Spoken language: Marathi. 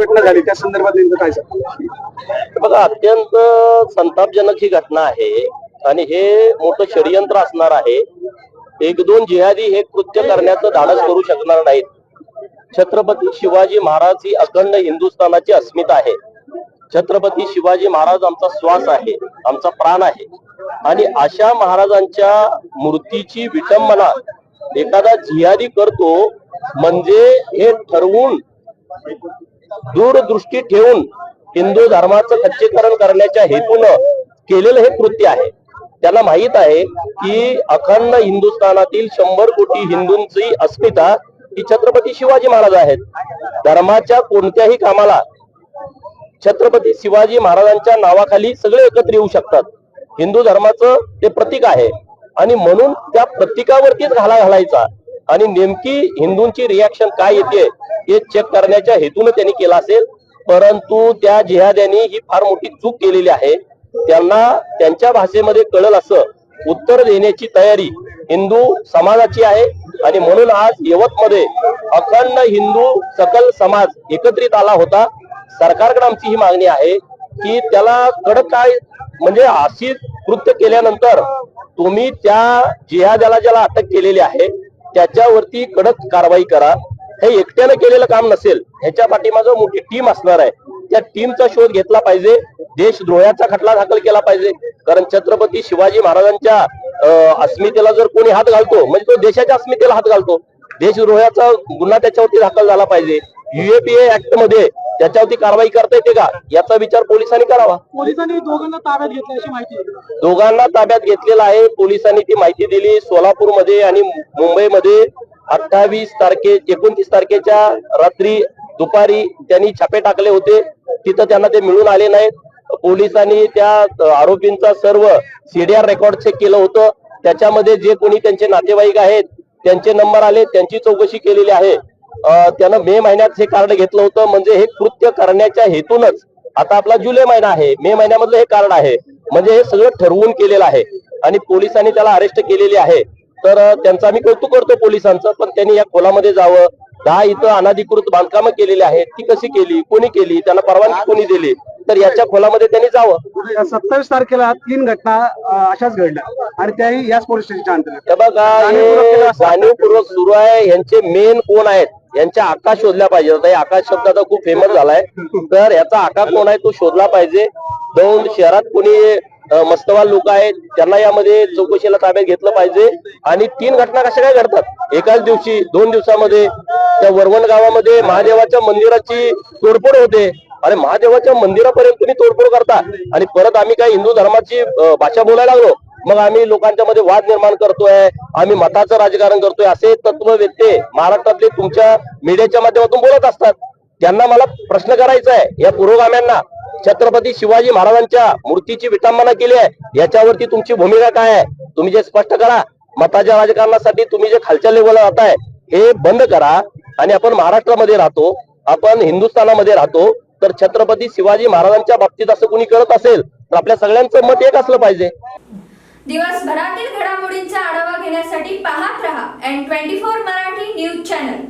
घटना झाली त्या संदर्भात नेमकं काय सांगतो? बघा अत्यंत संतापजनक ही घटना आहे आणि हे मोठं षडयंत्र असणार आहे. एक दोन जिहादी हे कृत्य करण्याचं धाडस करू शकणार नाहीत. छत्रपती शिवाजी महाराज ही अखंड हिंदुस्थानाची अस्मिता आहे. छत्रपती शिवाजी महाराज आमचा श्वास आहे आमचा प्राण आहे. आणि अशा महाराजांच्या मूर्तीची विटंबना एखादा जिहादी करतो म्हणजे हे ठरवून दूरदृष्टी ठेवून हिंदू धर्माचं खच्चीकरण करण्याच्या हेतूनं केलेलं हे कृत्य आहे. त्याला माहीत आहे की अखंड हिंदुस्थानातील शंभर कोटी हिंदूंची अस्मिता ही छत्रपती शिवाजी महाराज आहेत. धर्माच्या कोणत्याही कामाला छत्रपती शिवाजी महाराजांच्या नावाखाली सगळे एकत्र येऊ शकतात. हिंदू धर्माचं ते प्रतीक आहे. आणि म्हणून त्या प्रतीकावरतीच घाला घालायचा. आणि नेमकी हिंदूंची रिॲक्शन काय येते हे चेक करण्याच्या हेतून त्यांनी केला असेल. परंतु त्या जिहाद्यांनी ही फार मोठी चूक केलेली आहे. त्यांना त्यांच्या भाषेमध्ये कळल असं. उत्तर देण्याची तयारी हिंदू समाजाची आहे. आणि म्हणून आज यवतमध्ये अखंड हिंदू सकल समाज एकत्रित आला होता. सरकारकडे आमची ही मागणी आहे की त्याला कडक काय म्हणजे अशी कृत्य केल्यानंतर तुम्ही त्या जिहाद्याला ज्याला अटक केलेली आहे त्याच्यावरती कडक कारवाई करा. हे एकट्यानं केलेलं काम नसेल ह्याच्या पाठीमागं मोठी टीम असणार आहे. त्या टीमचा शोध घेतला पाहिजे देशद्रोहाचा खटला दाखल केला पाहिजे. कारण छत्रपती शिवाजी महाराजांच्या अस्मितेला जर कोणी हात घालतो म्हणजे तो देशाच्या अस्मितेला हात घालतो. देशद्रोहाचा गुन्हा त्याच्यावरती दाखल झाला पाहिजे. युएपीए ऍक्टमध्ये त्याच्यावरती कारवाई करता येते का? याचा विचार पोलिसांनी करावा. पोलिसांनी दोघांना ताब्यात घेतलं अशी माहिती दोघांना ताब्यात घेतलेलं आहे. पोलिसांनी ती माहिती दिली. सोलापूरमध्ये आणि मुंबईमध्ये अठ्ठावीस तारखे एकोणतीस तारखेच्या रात्री दुपारी त्यांनी छापे टाकले होते. तिथं त्यांना ते मिळून आले नाहीत. पोलिसांनी त्या आरोपींचा सर्व सीडीआर रेकॉर्ड चेक केलं होतं. त्याच्यामध्ये जे कोणी त्यांचे नातेवाईक आहेत त्यांचे नंबर आले त्यांची चौकशी केलेली आहे. त्यानं मे महिन्यात हे कार्ड घेतलं होतं. म्हणजे हे कृत्य करण्याच्या हेतूनच आता आपला जुलै महिना आहे. मे महिन्यामधलं हे कार्ड आहे. म्हणजे हे सगळं ठरवून केलेलं आहे. आणि पोलिसांनी त्याला अरेस्ट केलेली आहे. तर त्यांचं आम्ही कौतुक करतो पोलिसांचं पण त्यांनी या खोलामध्ये जावं. दहा इथं अनाधिकृत बांधकामं केलेली आहेत. ती कशी केली? कोणी केली? त्यांना परवानगी कोणी दिली? तर याच्या खोलामध्ये त्यांनी जावं. सत्तावीस तारखेला तीन घटना अशाच घडल्या. आणि त्याही याच पोलीस स्टेशनच्या अंतर्गत. बघा हे जाणीवपूर्वक सुरू आहे. यांचे मेन कोण आहेत? यांच्या आकाश शोधल्या पाहिजे. आता हे आकाश शब्द आता खूप फेमस झालाय. तर याचा आका कोण आहे तो शोधला पाहिजे. दोन शहरात कोणी मस्तवाल लोक आहेत. त्यांना यामध्ये चौकशीला ताब्यात घेतलं पाहिजे. आणि तीन घटना कशा काय घडतात? एकाच दिवशी दोन दिवसामध्ये त्या वरवण गावामध्ये महादेवाच्या मंदिराची तोडफोड होते. अरे महादेवाच्या मंदिरापर्यंत तुम्ही तोडफोड करता. आणि परत आम्ही काय हिंदू धर्माची भाषा बोलायला लागलो. मग आम्ही लोकांच्या मध्ये वाद निर्माण करतोय. आम्ही मताचं राजकारण करतोय. असे तत्ववेत्ते महाराष्ट्रातले तुमच्या मीडियाच्या माध्यमातून बोलत असतात. त्यांना मला प्रश्न करायचा आहे. या पुरोगाम्यांना छत्रपती शिवाजी महाराजांच्या मूर्तीची विटंबना केली आहे. याच्यावरती तुमची भूमिका काय आहे? तुम्ही जे स्पष्ट करा. मताच्या राजकारणासाठी तुम्ही जे खालच्या लेवलला जाताय हे बंद करा. आणि आपण महाराष्ट्रामध्ये राहतो आपण हिंदुस्थानामध्ये राहतो तर छत्रपती शिवाजी महाराजांच्या बाबतीत असं कुणी करत असेल तर आपल्या सगळ्यांचं मत एक असलं पाहिजे. दिवसभरातील घडामोडींचा आढावा घेण्यासाठी पाहत रहा N twenty four Marathi news channel